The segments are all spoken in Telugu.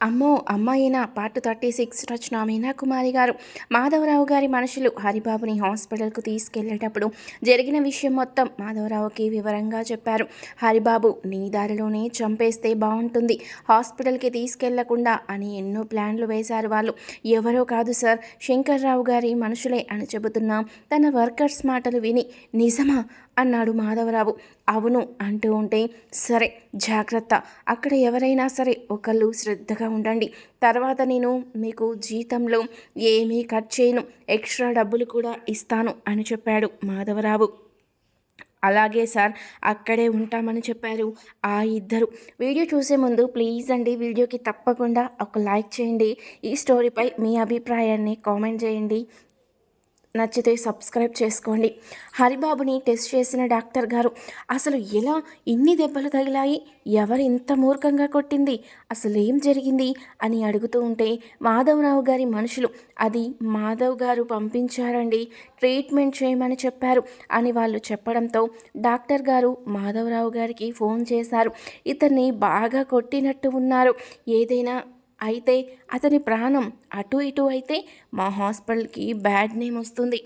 అమ్మో అమ్మాయినా? Part thirty six Rachana Meenakumari garu. Madhavarao గారి మనుషులు హరిబాబుని హాస్పిటల్కు తీసుకెళ్ళేటప్పుడు జరిగిన విషయం మొత్తం మాధవరావుకి వివరంగా చెప్పారు. హరిబాబు నీ దారిలోనే చంపేస్తే బాగుంటుంది. హాస్పిటల్కి తీసుకెళ్ళకుండా అని ఎన్నో ప్లాన్లు వేశారు వాళ్ళు. ఎవరో కాదు సార్ శంకర్రావు గారి మనుషులే అని చెబుతున్నా తన వర్కర్స్ మాటలు విని నిజమా? అన్నాడు మాధవరావు. అవును అంటూ ఉంటే సరే జాగ్రత్త. అక్కడ ఎవరైనా సరే ఒకళ్ళు శ్రద్ధగా ఉండండి. తర్వాత నేను మీకు జీతంలో ఏమీ కట్ చేయను. ఎక్స్ట్రా డబ్బులు కూడా ఇస్తాను అని చెప్పాడు మాధవరావు. అలాగే సార్ అక్కడే ఉంటామని చెప్పారు ఆ ఇద్దరు. వీడియో చూసే ముందు ప్లీజ్ అండి వీడియోకి తప్పకుండా ఒక లైక్ చేయండి. ఈ స్టోరీపై మీ అభిప్రాయాన్ని కామెంట్ చేయండి. నచ్చితే సబ్స్క్రైబ్ చేసుకోండి. హరిబాబుని టెస్ట్ చేసిన డాక్టర్ గారు అసలు ఎలా ఇన్ని దెబ్బలు తగిలాయి? ఎవరు ఇంత మూర్ఖంగా కొట్టింది? అసలు ఏం జరిగింది? అని అడుగుతూ ఉంటే మాధవరావు గారి మనుషులు అది మాధవ్ గారు పంపించారండి. ట్రీట్మెంట్ చేయమని చెప్పారు అని వాళ్ళు చెప్పడంతో డాక్టర్ గారు మాధవరావు గారికి ఫోన్ చేశారు. ఇతన్ని బాగా కొట్టినట్టు ఉన్నారు. ఏదైనా అయితే అతని ప్రాణం అటు ఇటు అయితే మా హాస్పిటల్కి బ్యాడ్ నేమ్ వస్తుంది.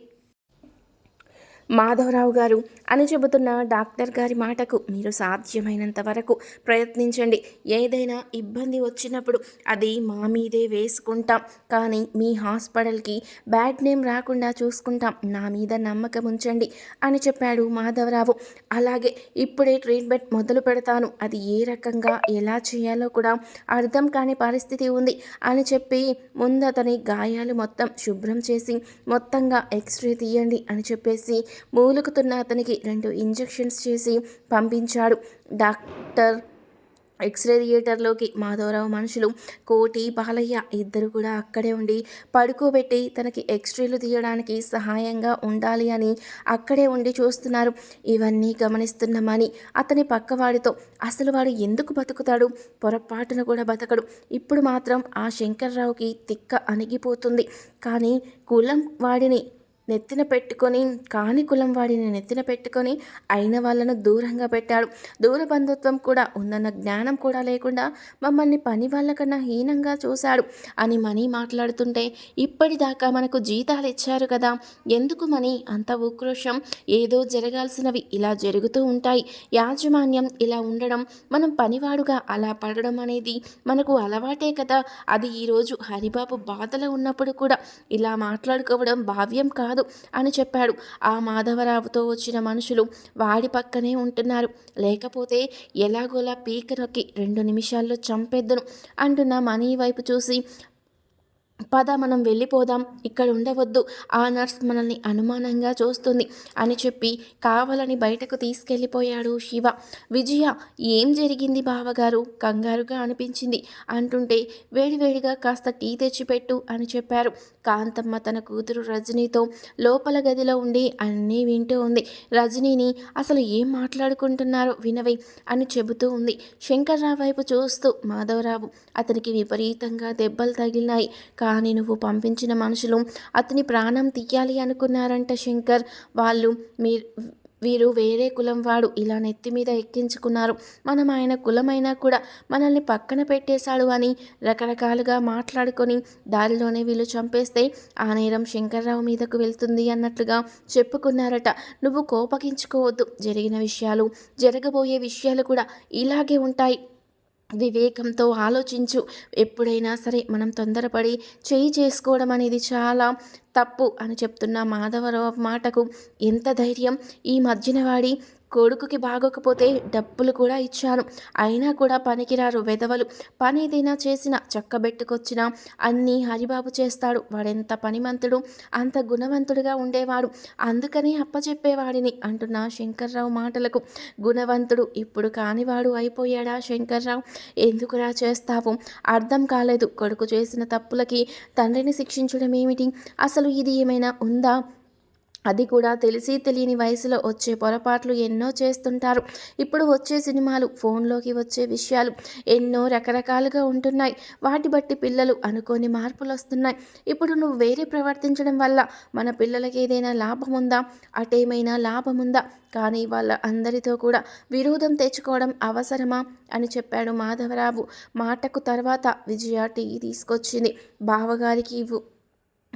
మాధవరావు గారు. అని చెబుతున్న డాక్టర్ గారి మాటకు మీరు సాధ్యమైనంత వరకు ప్రయత్నించండి. ఏదైనా ఇబ్బంది వచ్చినప్పుడు అది మా మీదే వేసుకుంటాం. కానీ మీ హాస్పిటల్కి బ్యాడ్ నేమ్ రాకుండా చూసుకుంటాం. నా మీద నమ్మకం ఉంచండి అని చెప్పాడు మాధవరావు. అలాగే ఇప్పుడే ట్రీట్మెంట్ మొదలు పెడతాను. అది ఏ రకంగా ఎలా చేయాలో కూడా అర్థం కాని పరిస్థితి ఉంది అని చెప్పి ముందు అతని గాయాలు మొత్తం శుభ్రం చేసి మొత్తంగా ఎక్స్రే తీయండి అని చెప్పేసి మూలుకుతున్న అతనికి రెండు ఇంజెక్షన్స్ చేసి పంపించాడు. డాక్టర్ ఎక్స్రే థియేటర్లోకి మాధవరావు మనుషులు కోటి బాలయ్య ఇద్దరు కూడా అక్కడే ఉండి పడుకోబెట్టి తనకి ఎక్స్రేలు తీయడానికి సహాయంగా ఉండాలి అని అక్కడే ఉండి చూస్తున్నారు. ఇవన్నీ గమనిస్తున్నామని అతని పక్కవాడితో అసలు వాడు ఎందుకు బతుకుతాడు? పొరపాటున కూడా బతకడు. ఇప్పుడు మాత్రం ఆ శంకర్రావుకి తిక్క అణిగిపోతుంది. కానీ కులం వాడిని నెత్తిన పెట్టుకొని కాని కులం వాడిని నెత్తిన పెట్టుకొని అయిన వాళ్ళను దూరంగా పెట్టాడు. దూర బంధుత్వం కూడా ఉందన్న జ్ఞానం కూడా లేకుండా మమ్మల్ని పని వాళ్ళకన్నా హీనంగా చూశాడు. అని మనీ మాట్లాడుతుంటే ఇప్పటిదాకా మనకు జీతాలు ఇచ్చారు కదా ఎందుకు మనీ? అంత ఉక్రోషం. ఏదో జరగాల్సినవి ఇలా జరుగుతూ ఉంటాయి. యాజమాన్యం ఇలా ఉండడం మనం పనివాడుగా అలా పడడం అనేది మనకు అలవాటే కదా. అది ఈరోజు హరిబాబు బాధలో ఉన్నప్పుడు కూడా ఇలా మాట్లాడుకోవడం భావ్యం కాదు. కాదు అని చెప్పాడు. ఆ మాధవరావుతో వచ్చిన మనుషులు వాడి పక్కనే ఉంటున్నారు. లేకపోతే ఎలాగోలా పీక నొక్కి రెండు నిమిషాల్లో చంపేద్దును అంటున్న మనీ వైపు చూసి పద మనం వెళ్ళిపోదాం ఇక్కడ ఉండవద్దు ఆ నర్స్ మనల్ని అనుమానంగా చూస్తుంది అని చెప్పి కావాలని బయటకు తీసుకెళ్ళిపోయాడు శివ. విజయ ఏం జరిగింది బావగారు? కంగారుగా అనిపించింది. అంటుంటే వేడివేడిగా కాస్త టీ తెచ్చిపెట్టు అని చెప్పారు. కాంతమ్మ తన కూతురు రజనీతో లోపల గదిలో ఉండి అన్నీ వింటూ ఉంది. రజనీని అసలు ఏం మాట్లాడుకుంటున్నారో వినవే అని చెబుతూ ఉంది. శంకర్రావు వైపు చూస్తూ మాధవరావు అతనికి విపరీతంగా దెబ్బలు తగిలినాయి. కా కానీ నువ్వు పంపించిన మనుషులు అతని ప్రాణం తీయాలి అనుకున్నారంట శంకర్. వాళ్ళు మీరు వీరు వేరే కులం వాడు. ఇలా నెత్తి మీద ఎక్కించుకున్నారు. మనం ఆయన కులమైనా కూడా మనల్ని పక్కన పెట్టేశాడు అని రకరకాలుగా మాట్లాడుకొని దారిలోనే వీళ్ళు చంపేస్తే ఆ నేరం శంకర్రావు మీదకు వెళ్తుంది అన్నట్లుగా చెప్పుకున్నారట. నువ్వు కోపగించుకోవద్దు. జరిగిన విషయాలు జరగబోయే విషయాలు కూడా ఇలాగే ఉంటాయి. వివేకంతో ఆలోచించు. ఎప్పుడైనా సరే మనం తొందరపడి చేయి చేసుకోవడం అనేది చాలా తప్పు అని చెప్తున్న మాధవరావు మాటకు ఎంత ధైర్యం. ఈ మధ్యన వాడి కొడుకుకి బాగోకపోతే డబ్బులు కూడా ఇచ్చాను. అయినా కూడా పనికిరారు వెధవలు పని ఏదైనా చేసినా చక్కబెట్టుకొచ్చిన అన్నీ హరిబాబు చేస్తాడు. వాడెంత పనిమంతుడు అంత గుణవంతుడుగా ఉండేవాడు. అందుకనే అప్పచెప్పేవాడిని అంటున్న శంకర్రావు మాటలకు. గుణవంతుడు ఇప్పుడు కానివాడు అయిపోయాడా శంకర్రావు? ఎందుకురా చేస్తావు? అర్థం కాలేదు. కొడుకు చేసిన తప్పులకి తండ్రిని శిక్షించడం ఏమిటి అసలు ఇది ఏమైనా ఉందా? అది కూడా తెలిసి తెలియని వయసులో వచ్చే పొరపాట్లు ఎన్నో చేస్తుంటారు. ఇప్పుడు వచ్చే సినిమాలు ఫోన్లోకి వచ్చే విషయాలు ఎన్నో రకరకాలుగా ఉంటున్నాయి. వాటి బట్టి పిల్లలు అనుకోని మార్పులు వస్తున్నాయి. ఇప్పుడు నువ్వు వేరే ప్రవర్తించడం వల్ల మన పిల్లలకి ఏదైనా లాభం ఉందా? అటేమైనా లాభం ఉందా? కానీ వాళ్ళ అందరితో కూడా విరోధం తెచ్చుకోవడం అవసరమా? అని చెప్పాడు మాధవరావు. మాటకు తర్వాత విజయ టీ తీసుకొచ్చింది. బావగారికి ఇవ్వు.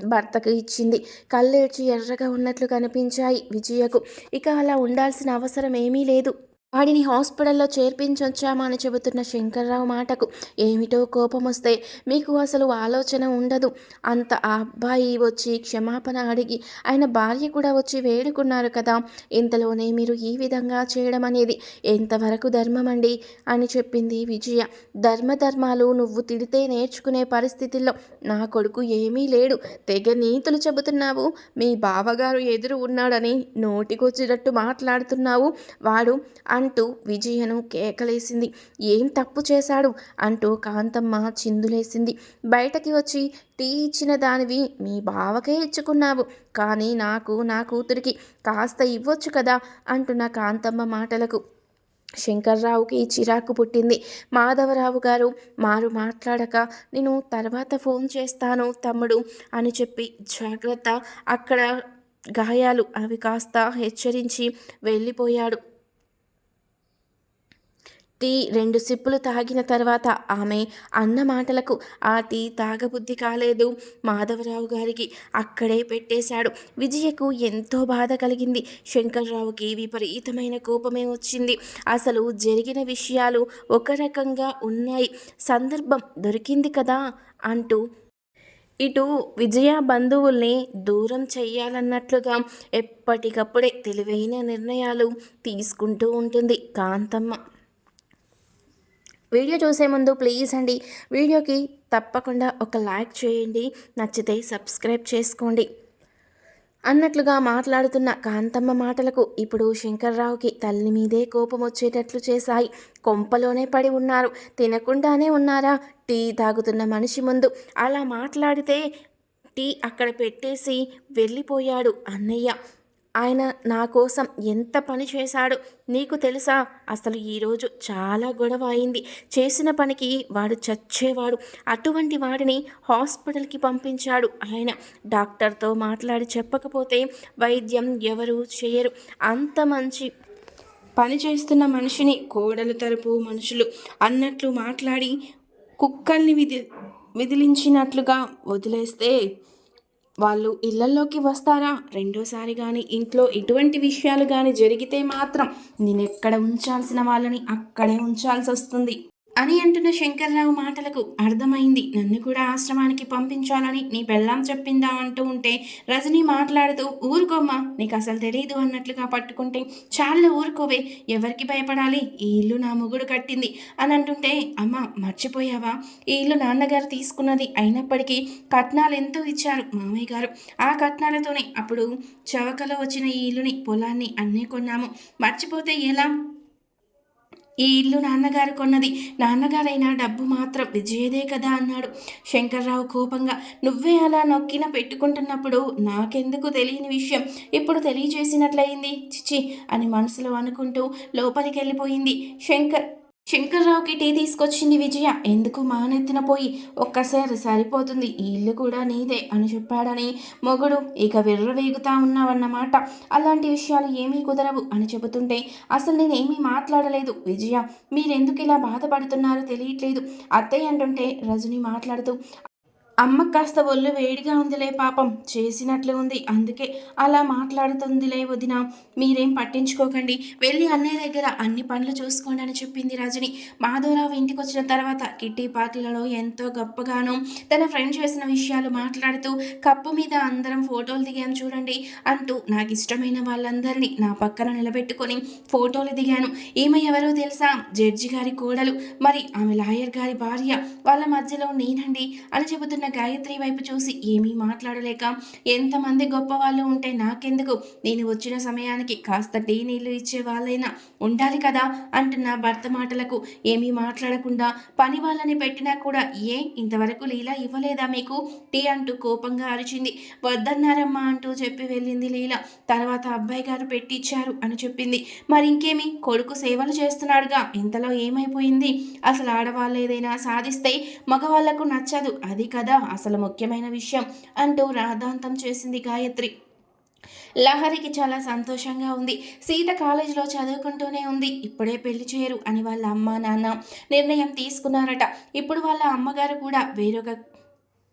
భర్తకు ఇచ్చింది. కళ్ళేడ్చి ఎర్రగా ఉన్నట్లు కనిపించాయి విజయకు. ఇక అలా ఉండాల్సిన అవసరం ఏమీ లేదు. వాడిని హాస్పిటల్లో చేర్పించొచ్చామా అని చెబుతున్న శంకర్రావు మాటకు ఏమిటో కోపం వస్తే మీకు అసలు ఆలోచన ఉండదు. అంత ఆ అబ్బాయి వచ్చి క్షమాపణ అడిగి ఆయన భార్య కూడా వచ్చి వేడుకున్నారు కదా ఇంతలోనే మీరు ఈ విధంగా చేయడం అనేది ఎంతవరకు ధర్మం అండి అని చెప్పింది విజయ. ధర్మధర్మాలు నువ్వు తిడితే నేర్చుకునే పరిస్థితుల్లో నా కొడుకు ఏమీ లేడు. తెగ నీతులు చెబుతున్నావు. మీ బావగారు ఎదురు ఉన్నాడని నోటికొచ్చినట్టు మాట్లాడుతున్నావు. వాడు అంటూ విజయను కేకలేసింది. ఏం తప్పు చేశాడు? అంటూ కాంతమ్మ చిందులేసింది. బయటకి వచ్చి టీ ఇచ్చిన దానివి మీ బావకే ఇచ్చుకున్నావు. కానీ నాకు నా కూతురికి కాస్త ఇవ్వచ్చు కదా? అంటున్న కాంతమ్మ మాటలకు. శంకర్రావుకి చిరాకు పుట్టింది. మాధవరావు గారు మారు మాట్లాడక నేను తర్వాత ఫోన్ చేస్తాను తమ్ముడు అని చెప్పి జాగ్రత్త అక్కడ గాయాలు అవి కాస్త హెచ్చరించి వెళ్ళిపోయాడు. టీ రెండు సిప్పులు తాగిన తర్వాత ఆమె అన్న మాటలకు ఆ టీ తాగబుద్ధి కాలేదు. మాధవరావు గారికి అక్కడే పెట్టేశాడు. విజయకు ఎంతో బాధ కలిగింది. శంకర్రావుకి విపరీతమైన కోపమే వచ్చింది. అసలు జరిగిన విషయాలు ఒక రకంగా ఉన్నాయి. సందర్భం దొరికింది కదా అంటూ ఇటు విజయ బంధువుల్ని దూరం చేయాలన్నట్లుగా ఎప్పటికప్పుడే తెలివైన నిర్ణయాలు తీసుకుంటూ ఉంటుంది కాంతమ్మ. వీడియో చూసే ముందు ప్లీజ్ అండి వీడియోకి తప్పకుండా ఒక లైక్ చేయండి నచ్చితే సబ్స్క్రైబ్ చేసుకోండి. అన్నట్లుగా మాట్లాడుతున్న కాంతమ్మ మాటలకు ఇప్పుడు శంకర్రావుకి తల్లి మీదే కోపం వచ్చేటట్లు చేశాయి. కొంపలోనే పడి ఉన్నారు. తినకుండానే ఉన్నారా? టీ తాగుతున్న మనిషి ముందు. అలా మాట్లాడితే టీ అక్కడ పెట్టేసి వెళ్ళిపోయాడు అన్నయ్య. ఆయన నా కోసం ఎంత పని చేశాడు నీకు తెలుసా? అసలు ఈరోజు చాలా గొడవ అయింది. చేసిన పనికి వాడు చచ్చేవాడు. అటువంటి వాడిని హాస్పిటల్కి పంపించాడు ఆయన. డాక్టర్తో మాట్లాడి చెప్పకపోతే వైద్యం ఎవరు చేయరు. అంత మంచి పని చేస్తున్న మనిషిని కోడలు తరపు మనుషులు అన్నట్లు మాట్లాడి కుక్కల్ని విధి విదిలించినట్లుగా వదిలేస్తే వాళ్ళు ఇళ్ళలోకి వస్తారా? రెండోసారి కానీ ఇంట్లో ఎటువంటి విషయాలు కానీ జరిగితే మాత్రం నేను ఎక్కడ ఉంచాల్సిన వాళ్ళని అక్కడే ఉంచాల్సి వస్తుంది అని అంటున్న శంకర్రావు మాటలకు అర్థమైంది. నన్ను కూడా ఆశ్రమానికి పంపించాలని నీ పెళ్ళాం చెప్పిందా అంటూ ఉంటే రజనీ మాట్లాడుతూ ఊరుకోమ్మా నీకు అసలు తెలియదు అన్నట్లుగా పట్టుకుంటే చాలా ఊరుకోవే ఎవరికి భయపడాలి? ఈ ఇల్లు నా మొగుడు కట్టింది. అని అంటుంటే అమ్మ మర్చిపోయావా? ఈ ఇల్లు నాన్నగారు తీసుకున్నది అయినప్పటికీ కట్నాలు ఎంతో ఇచ్చారు మామయ్య గారు. ఆ కట్నాలతోనే అప్పుడు చవకలో వచ్చిన ఈ ఇల్లుని పొలాన్ని అన్నీ కొన్నాము. మర్చిపోతే ఎలా? ఈ ఇల్లు నాన్నగారు కొన్నది. నాన్నగారైనా డబ్బు మాత్రం విజయదే కదా అన్నాడు. శంకర్రావు కోపంగా నువ్వే అలా నొక్కిన పెట్టుకుంటున్నప్పుడు నాకెందుకు తెలియని విషయం? ఇప్పుడు తెలియజేసినట్లయింది. చిచి అని మనసులో అనుకుంటూ లోపలికి వెళ్ళిపోయింది శంకర్. శంకర్రావుకి టీ తీసుకొచ్చింది విజయ. ఎందుకు మానెత్తిన పోయి? ఒక్కసారి సరిపోతుంది. ఈ ఇల్లు కూడా నీదే అని చెప్పాడని మొగుడు ఇక విర్రవేగుతా ఉన్నావన్నమాట. అలాంటి విషయాలు ఏమీ కుదరవు అని చెబుతుంటే అసలు నేనేమీ మాట్లాడలేదు. విజయ మీరెందుకు ఇలా బాధపడుతున్నారో తెలియట్లేదు. అత్తయ్య అంటుంటే రజని మాట్లాడుతూ అమ్మ కాస్త ఒళ్ళు వేడిగా ఉందిలే పాపం. చేసినట్లే ఉంది. అందుకే అలా మాట్లాడుతుందిలే వదిన. మీరేం పట్టించుకోకండి. వెళ్ళి అన్నయ్య దగ్గర అన్ని పనులు చూసుకోండి అని చెప్పింది రజని. మాధవరావు ఇంటికి వచ్చిన తర్వాత కిట్టి పార్టీలలో ఎంతో గొప్పగాను తన ఫ్రెండ్ చేసిన విషయాలు మాట్లాడుతూ కప్పు మీద అందరం ఫోటోలు దిగాను చూడండి అంటూ నాకు ఇష్టమైన వాళ్ళందరినీ నా పక్కన నిలబెట్టుకొని ఫోటోలు దిగాను. ఈమె ఎవరో తెలుసా? జడ్జి గారి కోడలు. మరి ఆమె లాయర్ గారి భార్య. వాళ్ళ మధ్యలో నేనండి అని చెబుతున్న గాయత్రి వైపు చూసి ఏమీ మాట్లాడలేక ఎంతమంది గొప్ప వాళ్ళు ఉంటే నాకెందుకు? నేను వచ్చిన సమయానికి కాస్త టీ నీళ్ళు ఇచ్చే వాళ్ళైనా ఉండాలి కదా? అంటున్న భర్త మాటలకు ఏమీ మాట్లాడకుండా పని వాళ్ళని పెట్టినా కూడా ఏ ఇంతవరకు లీలా ఇవ్వలేదా మీకు? టీ అంటూ కోపంగా అరిచింది. వద్దన్నారమ్మా అంటూ చెప్పి వెళ్ళింది లీల. తర్వాత అబ్బాయి గారు పెట్టిచ్చారు అని చెప్పింది. మరి ఇంకేమి కొడుకు సేవలు చేస్తున్నాడుగా. ఇంతలో ఏమైపోయింది? అసలు ఆడవాళ్ళు ఏదైనా సాధిస్తే మగవాళ్ళకు నచ్చదు. అది కదా అసలు ముఖ్యమైన విషయం అంటూ రాధాంతం చేసింది గాయత్రి. లహరికి చాలా సంతోషంగా ఉంది. సీత కాలేజీలో చదువుకుంటూనే ఉంది. ఇప్పుడే పెళ్ళి చేయరు అని వాళ్ళ అమ్మ నాన్న నిర్ణయం తీసుకున్నారట. ఇప్పుడు వాళ్ళ అమ్మగారు కూడా వేరొక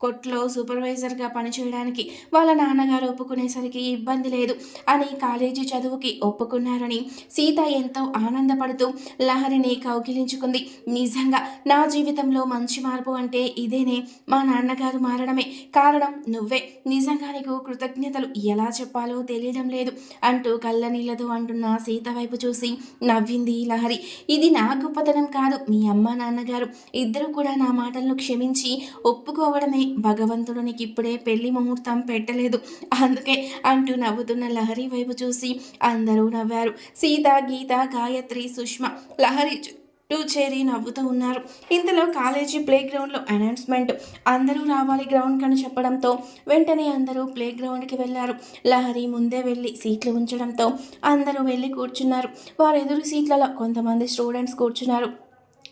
కొట్లో సూపర్వైజర్గా పనిచేయడానికి వాళ్ళ నాన్నగారు ఒప్పుకునేసరికి ఇబ్బంది లేదు అని కాలేజీ చదువుకి ఒప్పుకున్నారని సీత ఎంతో ఆనందపడుతూ లహరిని కౌగిలించుకుంది. నిజంగా నా జీవితంలో మంచి మార్పు అంటే ఇదేనే. మా నాన్నగారు మారడమే కారణం నువ్వే. నిజంగా నీకు కృతజ్ఞతలు ఎలా చెప్పాలో తెలియడం లేదు అంటూ కళ్ళనీళ్ళతో అంటున్న సీత వైపు చూసి నవ్వింది లహరి. ఇది నా గొప్పతనం కాదు మీ అమ్మ నాన్నగారు. ఇద్దరు కూడా నా మాటలను క్షమించి ఒప్పుకోవడమే భగవంతుడు నీకు ఇప్పుడే పెళ్ళి ముహూర్తం పెట్టలేదు. అందుకే అంటూ నవ్వుతున్న లహరి వైపు చూసి అందరూ నవ్వారు. సీత గీత గాయత్రి సుష్మ లహరి చుట్టూ చేరి నవ్వుతూ ఉన్నారు. ఇంతలో కాలేజీ ప్లే గ్రౌండ్లో అనౌన్స్మెంట్. అందరూ రావాలి గ్రౌండ్ కని చెప్పడంతో వెంటనే అందరూ ప్లే గ్రౌండ్కి వెళ్ళారు. లహరి ముందే వెళ్ళి సీట్లు ఉంచడంతో అందరూ వెళ్ళి కూర్చున్నారు. వారు ఎదురు సీట్లలో కొంతమంది స్టూడెంట్స్ కూర్చున్నారు.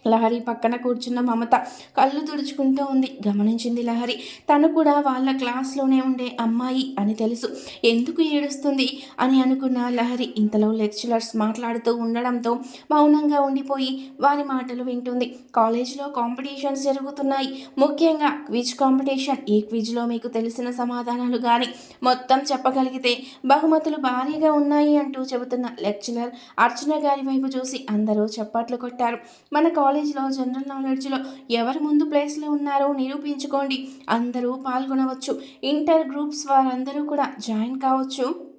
లహరి పక్కన కూర్చున్న మమత కళ్ళు తుడుచుకుంటూ ఉంది. గమనించింది లహరి. తను కూడా వాళ్ళ క్లాస్లోనే ఉండే అమ్మాయి అని తెలుసు. ఎందుకు ఏడుస్తుంది అని అనుకున్న లహరి ఇంతలో లెక్చరర్స్ మాట్లాడుతూ ఉండడంతో మౌనంగా ఉండిపోయి వారి మాటలు వింటుంది. కాలేజీలో కాంపిటీషన్స్ జరుగుతున్నాయి. ముఖ్యంగా క్విజ్ కాంపిటీషన్ ఈ క్విజ్లో మీకు తెలిసిన సమాధానాలు కానీ మొత్తం చెప్పగలిగితే బహుమతులు భారీగా ఉన్నాయి అంటూ చెబుతున్న లెక్చరర్ అర్చన గారి వైపు చూసి అందరూ చప్పట్లు కొట్టారు. మన కాలేజ్ కాలేజీలో జనరల్ నాలెడ్జ్లో ఎవరు ముందు ప్లేస్లో ఉన్నారో నిరూపించుకోండి. అందరూ పాల్గొనవచ్చు. ఇంటర్ గ్రూప్స్ వారందరూ కూడా జాయిన్ కావచ్చు.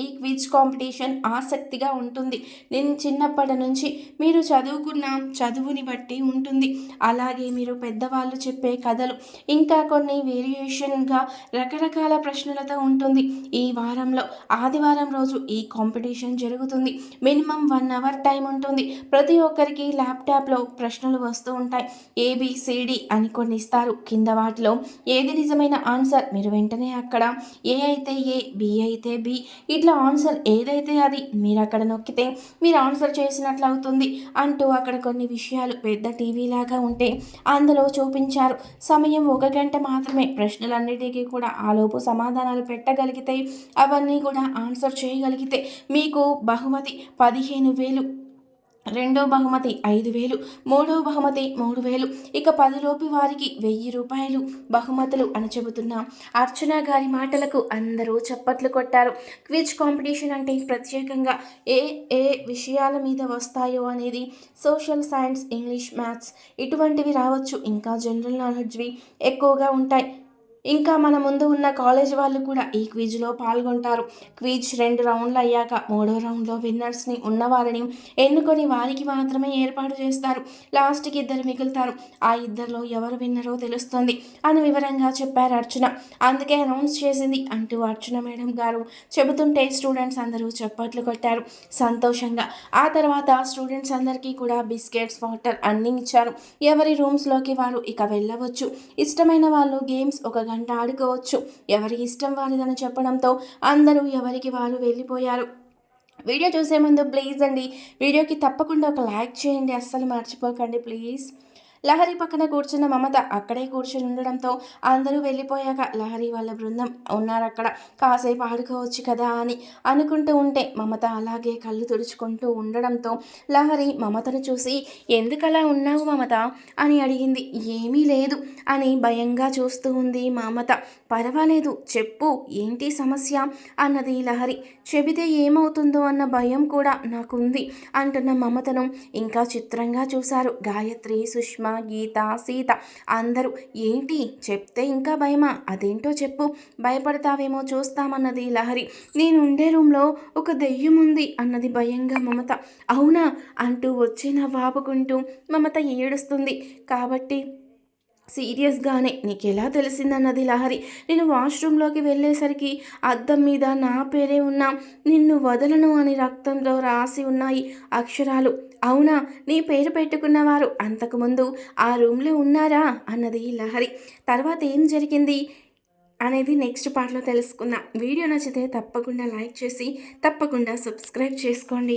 ఈ క్విజ్ కాంపిటీషన్ ఆసక్తిగా ఉంటుంది. నేను చిన్నప్పటి నుంచి మీరు చదువుకున్న చదువుని బట్టి ఉంటుంది. అలాగే మీరు పెద్దవాళ్ళు చెప్పే కథలు ఇంకా కొన్ని వేరియేషన్గా రకరకాల ప్రశ్నలతో ఉంటుంది. ఈ వారంలో ఆదివారం రోజు ఈ కాంపిటీషన్ జరుగుతుంది. మినిమం వన్ అవర్ టైం ఉంటుంది. ప్రతి ఒక్కరికి ల్యాప్టాప్లో ప్రశ్నలు వస్తూ ఉంటాయి. ఏబిసిడి అని కొన్ని ఇస్తారు. కింద వాటిలో ఏది నిజమైన ఆన్సర్ మీరు వెంటనే అక్కడ ఏ అయితే ఏ బి అయితే బి ఇట్లా ఇట్లా ఆన్సర్ ఏదైతే అది మీరు అక్కడ నొక్కితే మీరు ఆన్సర్ చేసినట్లు అవుతుంది అంటూ అక్కడ కొన్ని విషయాలు పెద్ద టీవీ లాగా ఉంటే అందులో చూపించారు. సమయం ఒక గంట మాత్రమే. ప్రశ్నలన్నిటికీ కూడా ఆలోపు సమాధానాలు పెట్టగలిగితే అవన్నీ కూడా ఆన్సర్ చేయగలిగితే మీకు బహుమతి పదిహేను వేలు రెండో బహుమతి ఐదు వేలు మూడో బహుమతి మూడు వేలు. ఇక పదిలోపు వారికి వెయ్యి రూపాయలు బహుమతులు అని చెబుతున్నాం. అర్చన గారి మాటలకు అందరూ చప్పట్లు కొట్టారు. క్విజ్ కాంపిటీషన్ అంటే ప్రత్యేకంగా ఏ ఏ విషయాల మీద వస్తాయో అనేది సోషల్ సైన్స్ ఇంగ్లీష్ మ్యాథ్స్ ఇటువంటివి రావచ్చు. ఇంకా జనరల్ నాలెడ్జ్వి ఎక్కువగా ఉంటాయి. ఇంకా మన ముందు ఉన్న కాలేజ్ వాళ్ళు కూడా ఈ క్విజ్లో పాల్గొంటారు. క్విజ్ రెండు రౌండ్లు అయ్యాక మూడో రౌండ్లో విన్నర్స్ని ఉన్నవారిని ఎన్నుకొని వారికి మాత్రమే ఏర్పాటు చేస్తారు. లాస్ట్కి ఇద్దరు మిగులుతారు. ఆ ఇద్దరిలో ఎవరు విన్నరో తెలుస్తుంది అని వివరంగా చెప్పారు అర్చన. అందుకే అనౌన్స్ చేసింది అంటూ అర్చన మేడం గారు. చెబుతుంటే స్టూడెంట్స్ అందరూ చప్పట్లు కొట్టారు. సంతోషంగా. ఆ తర్వాత స్టూడెంట్స్ అందరికీ కూడా బిస్కెట్స్ వాటర్ అన్నీ ఇచ్చారు. ఎవరి రూమ్స్లోకి వారు ఇక వెళ్ళవచ్చు. ఇష్టమైన వాళ్ళు గేమ్స్ ఒక వెంటాడుకోవచ్చు ఆడుకోవచ్చు. ఎవరి ఇష్టం వారిదని చెప్పడంతో అందరూ ఎవరికి వారు వెళ్ళిపోయారు. వీడియో చూసే ముందు ప్లీజ్ అండి వీడియోకి తప్పకుండా ఒక లైక్ చేయండి. అస్సలు మర్చిపోకండి ప్లీజ్. లహరి పక్కన కూర్చున్న మమత అక్కడే కూర్చుని ఉండడంతో అందరూ వెళ్ళిపోయాక లహరి వాళ్ళ బృందం ఉన్నారు అక్కడ కాసేపు ఆడుకోవచ్చు కదా అని అనుకుంటూ ఉంటే మమత అలాగే కళ్ళు తుడుచుకుంటూ ఉండడంతో లహరి మమతను చూసి ఎందుకలా ఉన్నావు మమత? అని అడిగింది. ఏమీ లేదు అని భయంగా చూస్తూ ఉంది మమత. పర్వాలేదు చెప్పు ఏంటి సమస్య? అన్నది లహరి. చెబితే ఏమవుతుందో అన్న భయం కూడా నాకుంది అంటున్న మమతను ఇంకా చిత్రంగా చూశారు గాయత్రి సుష్మా గీత సీత అందరూ ఏంటి? చెప్తే ఇంకా భయమా? అదేంటో చెప్పు. భయపడతావేమో చూస్తామన్నది లహరి. నేను ఉండే రూమ్లో ఒక దెయ్యం ఉంది అన్నది భయంగా మమత. అవునా? అంటూ వచ్చిన వాపుకుంటూ మమత ఏడుస్తుంది. కాబట్టి సీరియస్గానే నీకు ఎలా తెలిసిందన్నది లహరి. నేను వాష్రూమ్లోకి వెళ్ళేసరికి అద్దం మీద నా పేరే ఉన్నా నిన్ను వదలను అని రక్తంలో రాసి ఉన్నాయి అక్షరాలు. అవునా నీ పేరు పెట్టుకున్నవారు అంతకుముందు ఆ రూమ్లో ఉన్నారా? అన్నది లహరి. తర్వాత ఏం జరిగింది అనేది నెక్స్ట్ పార్ట్లో తెలుసుకుందాం. వీడియో నచ్చితే తప్పకుండా లైక్ చేసి తప్పకుండా సబ్స్క్రైబ్ చేసుకోండి.